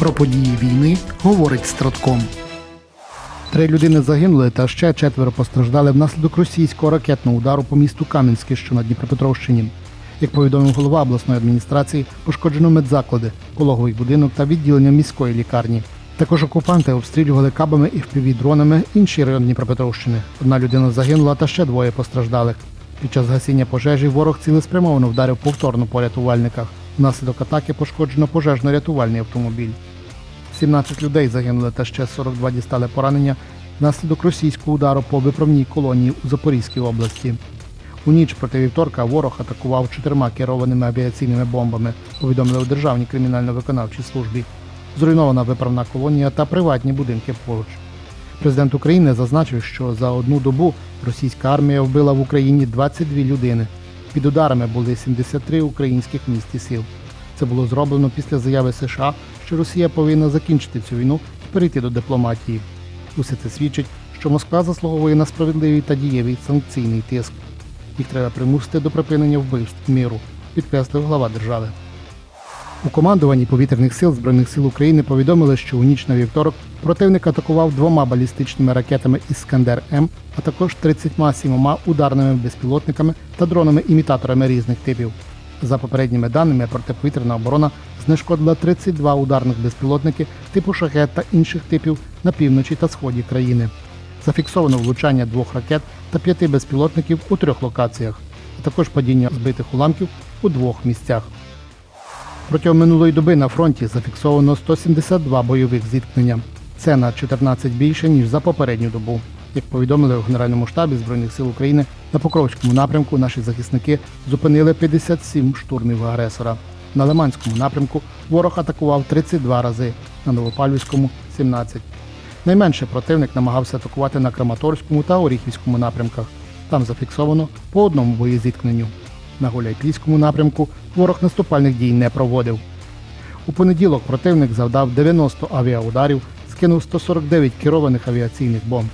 Про події війни говорить Стратком. Три людини загинули та ще четверо постраждали внаслідок російського ракетного удару по місту Кам'янське, що на Дніпропетровщині. Як повідомив голова обласної адміністрації, пошкоджено медзаклади, пологовий будинок та відділення міської лікарні. Також окупанти обстрілювали кабами і впівдронами інші райони Дніпропетровщини. Одна людина загинула та ще двоє постраждалих. Під час гасіння пожежі ворог цілеспрямовано вдарив повторно по рятувальниках. Внаслідок атаки пошкоджено пожежно-рятувальний автомобіль. 17 людей загинули та ще 42 дістали поранення внаслідок російського удару по виправній колонії у Запорізькій області. У ніч проти вівторка ворог атакував чотирма керованими авіаційними бомбами, повідомили у Державній кримінально-виконавчій службі. Зруйнована виправна колонія та приватні будинки поруч. Президент України зазначив, що за одну добу російська армія вбила в Україні 22 людини. Під ударами були 73 українських міст і сіл. Це було зроблено після заяви США, що Росія повинна закінчити цю війну і перейти до дипломатії. Усе це свідчить, що Москва заслуговує на справедливий та дієвий санкційний тиск. Їх треба примусити до припинення вбивств миру, підкреслив глава держави. У командуванні повітряних сил Збройних сил України повідомили, що у ніч на вівторок противник атакував двома балістичними ракетами Іскандер М, а також 37 ударними безпілотниками та дронами-імітаторами різних типів. За попередніми даними, протиповітряна оборона знешкодила 32 ударних безпілотники типу шахет та інших типів на півночі та сході країни. Зафіксовано влучання двох ракет та п'яти безпілотників у трьох локаціях, а також падіння збитих уламків у двох місцях. Протягом минулої доби на фронті зафіксовано 172 бойових зіткнення. Це на 14 більше, ніж за попередню добу. Як повідомили у Генеральному штабі Збройних сил України, на Покровському напрямку наші захисники зупинили 57 штурмів агресора. На Лиманському напрямку ворог атакував 32 рази, на Новопальвівському 17. Найменше противник намагався атакувати на Краматорському та Оріхівському напрямках. Там зафіксовано по одному боєзіткненню. На Гуляйпільському напрямку ворог наступальних дій не проводив. У понеділок противник завдав 90 авіаударів, скинув 149 керованих авіаційних бомб.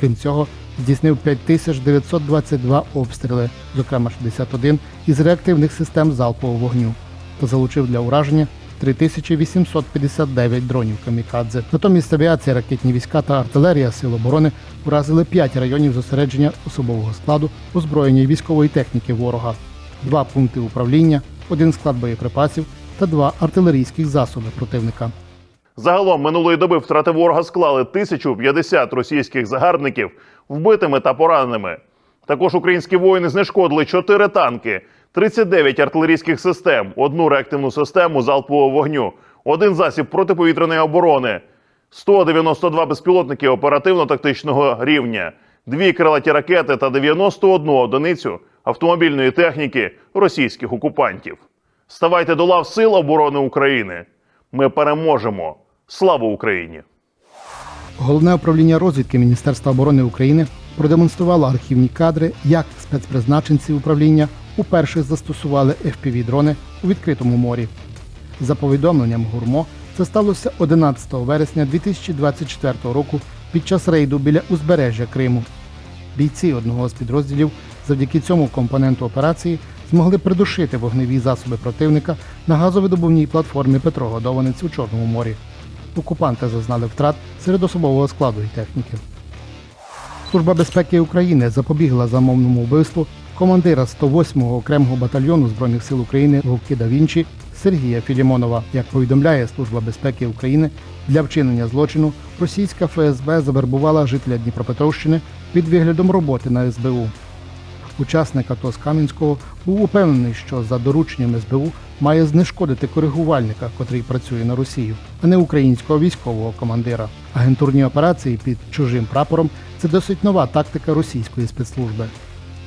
Крім цього, здійснив 5922 обстріли, зокрема 61 із реактивних систем залпового вогню, та залучив для ураження 3859 дронів камікадзе. Натомість авіація, ракетні війська та артилерія Сил оборони уразили 5 районів зосередження особового складу, озброєння і військової техніки ворога, два пункти управління, один склад боєприпасів та два артилерійських засоби противника. Загалом минулої доби втрати ворога склали 1050 російських загарбників вбитими та пораненими. Також українські воїни знешкодили 4 танки, 39 артилерійських систем, одну реактивну систему залпового вогню, один засіб протиповітряної оборони, 192 безпілотники оперативно-тактичного рівня, дві крилаті ракети та 91 одиницю автомобільної техніки російських окупантів. Ставайте до лав Сил оборони України. Ми переможемо. Слава Україні! Головне управління розвідки Міністерства оборони України продемонструвало архівні кадри, як спецпризначенці управління уперше застосували FPV-дрони у відкритому морі. За повідомленням Гурмо, це сталося 11 вересня 2024 року під час рейду біля узбережжя Криму. Бійці одного з підрозділів завдяки цьому компоненту операції змогли придушити вогневі засоби противника на газовидобувній платформі Петро Годованець у Чорному морі. Окупанти зазнали втрат серед особового складу і техніки. Служба безпеки України запобігла замовному вбивству командира 108-го окремого батальйону Збройних сил України Вовки да Вінчі Сергія Філімонова. Як повідомляє Служба безпеки України, для вчинення злочину російська ФСБ завербувала жителя Дніпропетровщини під виглядом роботи на СБУ. Учасник АТО з Кам'янського був упевнений, що за дорученням СБУ має знешкодити коригувальника, котрий працює на Росію, а не українського військового командира. Агентурні операції під чужим прапором це досить нова тактика російської спецслужби.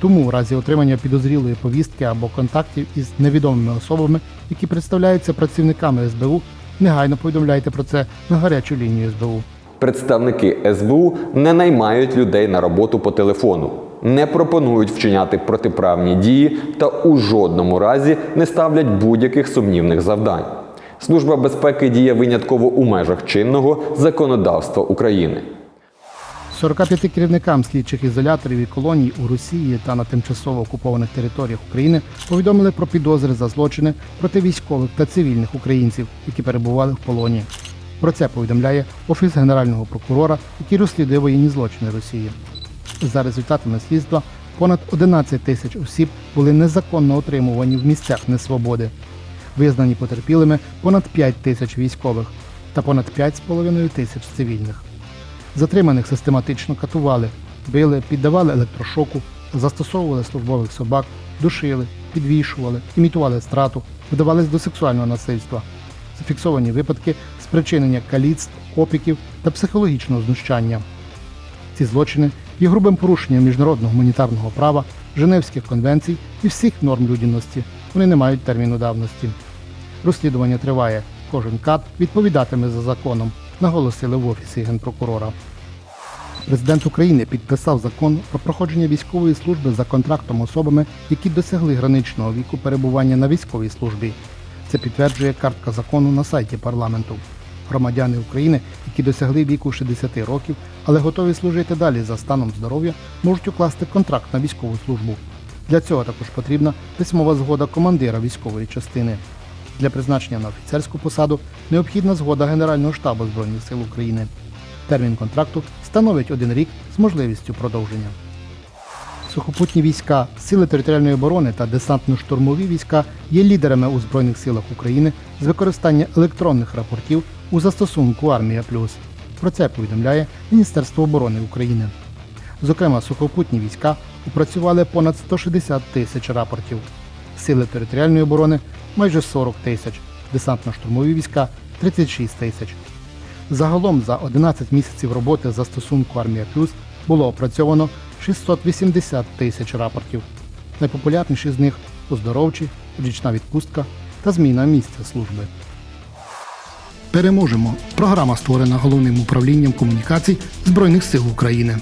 Тому у разі отримання підозрілої повістки або контактів із невідомими особами, які представляються працівниками СБУ, негайно повідомляйте про це на гарячу лінію СБУ. Представники СБУ не наймають людей на роботу по телефону, не пропонують вчиняти протиправні дії та у жодному разі не ставлять будь-яких сумнівних завдань. Служба безпеки діє винятково у межах чинного законодавства України. 45 керівникам слідчих ізоляторів і колоній у Росії та на тимчасово окупованих територіях України повідомили про підозри за злочини проти військових та цивільних українців, які перебували в полоні. Про це повідомляє Офіс Генерального прокурора, який розслідує воєнні злочини Росії. За результатами слідства, понад 11 тисяч осіб були незаконно отримувані в місцях несвободи. Визнані потерпілими понад 5 тисяч військових та понад 5,5 тисяч цивільних. Затриманих систематично катували, били, піддавали електрошоку, застосовували службових собак, душили, підвішували, імітували страту, вдавались до сексуального насильства. Зафіксовані випадки спричинення каліцтв, опіків та психологічного знущання. Ці злочини є грубим порушенням міжнародного гуманітарного права, Женевських конвенцій і всіх норм людяності. Вони не мають терміну давності. Розслідування триває. Кожен кат відповідатиме за законом, наголосили в офісі генпрокурора. Президент України підписав закон про проходження військової служби за контрактом особами, які досягли граничного віку перебування на військовій службі. Це підтверджує картка закону на сайті парламенту. Громадяни України, які досягли віку 60 років, але готові служити далі за станом здоров'я, можуть укласти контракт на військову службу. Для цього також потрібна письмова згода командира військової частини. Для призначення на офіцерську посаду необхідна згода Генерального штабу Збройних сил України. Термін контракту становить один рік з можливістю продовження. Сухопутні війська, сили територіальної оборони та десантно-штурмові війська є лідерами у Збройних силах України з використання електронних рапортів у застосунку Армія Плюс. Про це повідомляє Міністерство оборони України. Зокрема, сухопутні війська опрацювали понад 160 тисяч рапортів, сили територіальної оборони майже 40 тисяч, десантно-штурмові війська 36 тисяч. Загалом за 11 місяців роботи застосунку Армія Плюс було опрацьовано 680 тисяч рапортів. Найпопулярніші з них оздоровчі, річна відпустка та зміна місця служби. Переможемо. Програма створена головним управлінням комунікацій Збройних сил України.